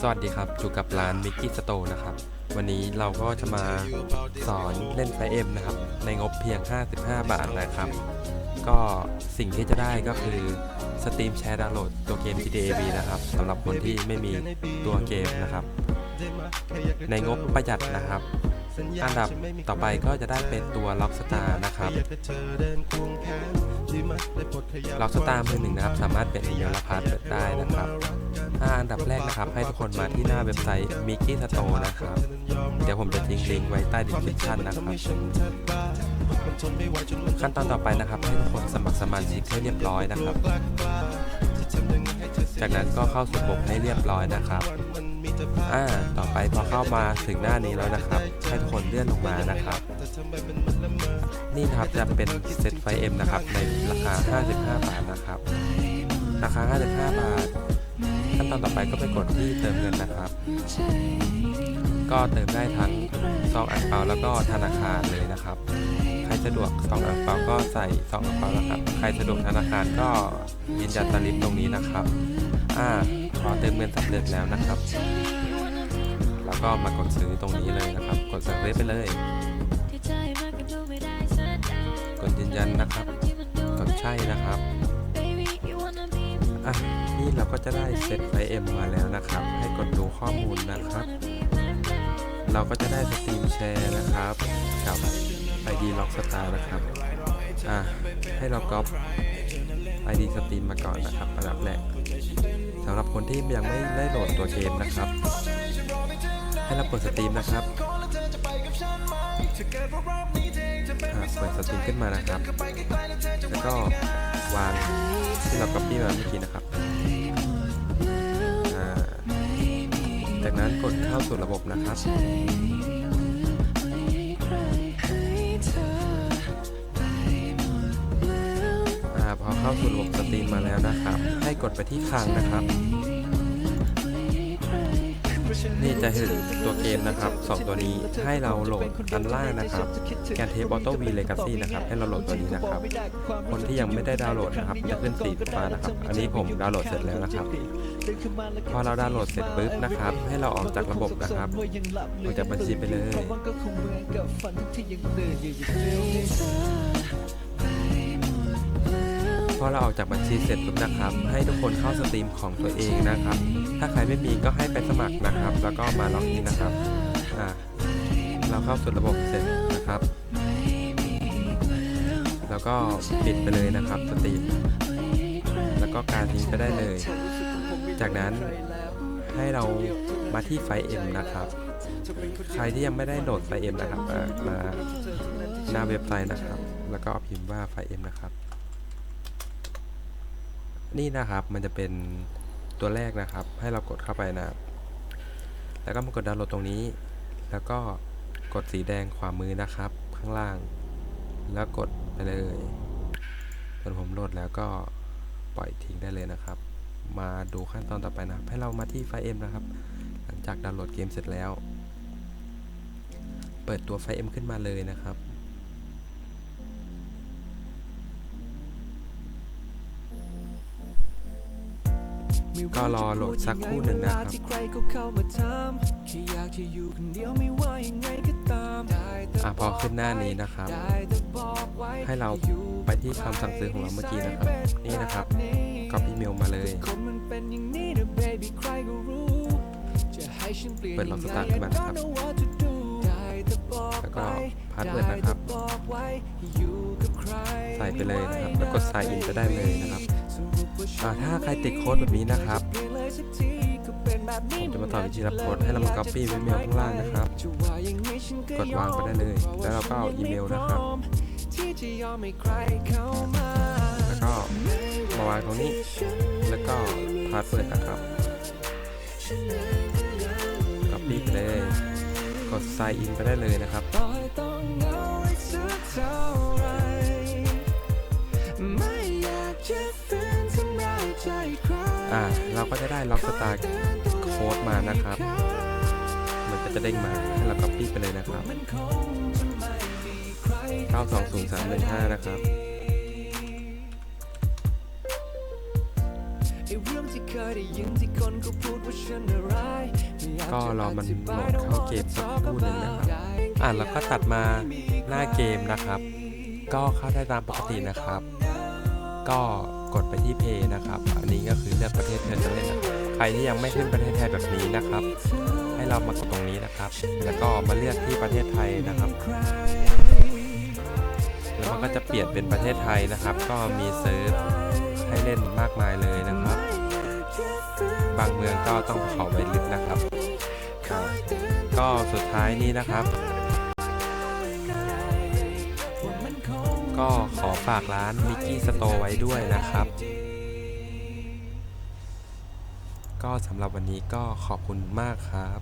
สวัสดีครับอยู่กับร้านมิกกี้สโตนะครับ วันนี้เราก็จะมาสอนเล่นไฟเอ็มนะครับ ในงบเพียง 55 บาทนะครับ ก็สิ่งที่จะได้ก็คือสตรีมแชร์ดาวน์โหลดตัวเกม GTA V นะครับสำหรับคนที่ไม่มีตัวเกมนะครับ ในงบประหยัดนะครับ อันดับต่อไปก็จะได้เป็นตัวล็อกสตาร์นะครับล็อกสตาร์มือหนึ่งนะครับ สามารถเป็นอีเมลและพาสเวิร์ดได้นะครับอ่าอันดับแรกนะครับ ให้ทุกคนมาที่หน้าเว็บไซต์ Mickey Store นะครับ เดี๋ยวผมจะทิ้งลิงก์ไว้ใต้ description นะครับ ขั้นตอนต่อไปนะครับ ให้ทุกคนสมัครสมาชิกให้เรียบร้อยนะครับ จากนั้นก็เข้าสู่ระบบให้เรียบร้อยนะครับ อ่าต่อไปพอเข้ามาถึงหน้านี้แล้วนะครับให้ทุกคนเลื่อนลงมานะครับ นี่นะครับจะเป็นเซตไฟเอ็มนะครับในราคา 55 บาทนะครับ ราคา 55 บาท ขั้นตอนต่อไปก็ไปกดที่เติมเงินนะครับ ก็เติมได้ทั้งซองอ่างเปาแล้วก็ธนาคารเลยนะครับใครสะดวกซองอ่างเปาก็ใส่ซองอ่างเปานะครับ ใครสะดวกธนาคารก็ยืนยันสลิปตรงนี้นะครับ อ่า อเติมเงินสำเร็จแล้วนะครับ แล้วก็มากดซื้อตรงนี้เลยนะครับ กดสั่งเลยไปเลย กดยืนยันนะครับ กดใช่นะครับอะนี่เราก็จะได้เซตไฟเอ็มมาแล้วนะครับ ให้กดดูข้อมูลนะครับ เราก็จะได้สตรีมแชร์นะครับกับ ID Lock Star นะครับ อะให้เราก๊อป ID สตรีมมาก่อนนะครับอันดับแรก สำหรับคนที่ยังไม่ได้โหลดตัวเกมนะครับ ให้เราเปิดสตรีมนะครับอะเปิดสตรีมขึ้นมานะครับ แล้วก็วางที่เราก๊อปปี้มาเมื่อกี้นะครับ จากนั้นกดเข้าสู่ระบบนะครับ อ่าพอเข้าสู่ระบบสตรีมมาแล้วนะครับ ให้กดไปที่คลังนะครับ นี่จะเห็นตัวเกมนะครับสองตัวนี้ให้เราโหลดอันล่างนะครับแกนเทปออโต้วีเลกาซี่นะครับ ให้เราโหลดตัวนี้นะครับ คนที่ยังไม่ได้ดาวน์โหลดนะครับจะขึ้นสีฟ้านะครับ อันนี้ผมดาวน์โหลดเสร็จแล้วนะครับ พอเราดาวน์โหลดเสร็จปุ๊บนะครับ ให้เราออกจากระบบนะครับออกจากบัญชีไปเลย พอเราออกจากบัญชีเสร็จปุ๊บนะครับ ให้ทุกคนเข้าสตรีมของตัวเองนะครับ ถ้าใครไม่มีก็ให้ไปสมัครนะครับ แล้วก็มาล็อกอินนะครับอ่าเราเข้าสู่ระบบเสร็จนะครับ แล้วก็ปิดไปเลยนะครับสตรีม แล้วก็การทิ้งไปได้เลย จากนั้นให้เรามาที่ไฟเอ็มนะครับ ใครที่ยังไม่ได้โหลดไฟเอ็มนะครับอ่ามาหน้าเว็บไซต์นะครับ แล้วก็พิมพ์ว่าไฟเอ็มนะครับ นี่นะครับมันจะเป็นตัวแรกนะครับ ให้เรากดเข้าไปนะแล้วก็มากดดาวน์โหลดตรงนี้ แล้วก็กดสีแดงขวามือนะครับ ข้างล่าง แล้วกดไปเลยจนผมโหลดแล้วก็ปล่อยทิ้งได้เลยนะครับ มาดูขั้นตอนต่อไปนะให้เรามาที่ไฟล์ M นะครับ หลังจากดาวน์โหลดเกมเสร็จแล้ว เปิดตัวไฟล์ M ขึ้นมาเลยนะครับ ก็รอโหลดสักคู่หนึ่งนะครับอะพอขึ้นหน้านี้นะครับ ให้เราไปที่คำสั่งซื้อของเราเมื่อกี้นะครับ นี่นะครับ copy mail มาเลยเปิดลองสตาร์ทขึ้นมาครับ แล้วก็พาสเวิร์ดนะครับ ใส่ไปเลยนะครับ แล้วกดใส่อินจะได้เลยนะครับ ถ้าใครติดโค้ดแบบนี้นะครับผมจะมาต่อวิธีรับโค้ดให้เรามา copy ไว้เมลข้างล่างนะครับ กดวางไปได้เลย แล้วเราก็เอาอีเมลนะครับ แล้วก็มาวางตรงนี้ แล้วก็พาสเวิร์ดนะครับ copy ไปเลย กด sign in ไปได้เลยนะครับอ่า เราก็จะได้ล็อกสตาร์โค้ดมานะครับ มันก็จะเด้งมาให้เรา copy ไปเลยนะครับ 920315 นะครับไอ้เรื่องที่เคเคยได้ยินที่คนเขาพูดว่าฉันร้ายไม่อยากก็จะรอมันโหลดเข้าเกมสักครู่หนึ่งนะครับอะแล้วก็ตัดมาหน้าเกมนะครับ ก็เข้าได้ตามปกตินะครับ ก็ กดไปที่เพย์นะครับ อันนี้ก็คือเลือกประเทศเธอจะเล่นนะใครที่ยังไม่ขึ้นประเทศไทยแบบนี้นะครับ ให้เรามากดตรงนี้นะครับ แล้วก็มาเลือกที่ประเทศไทยนะครับแล้วมันก็จะเปลี่ยนเป็นประเทศไทยนะครับ ก็มีเซิร์ฟให้เล่นมากมายเลยนะครับ บางเมืองก็ต้องขาไปลึกนะครับครับ ก็สุดท้ายนี้นะครับ ก็ขอฝากร้านมิกกี้สโตร์ไว้ด้วยนะครับ ก็สำหรับวันนี้ก็ขอบคุณมากครับ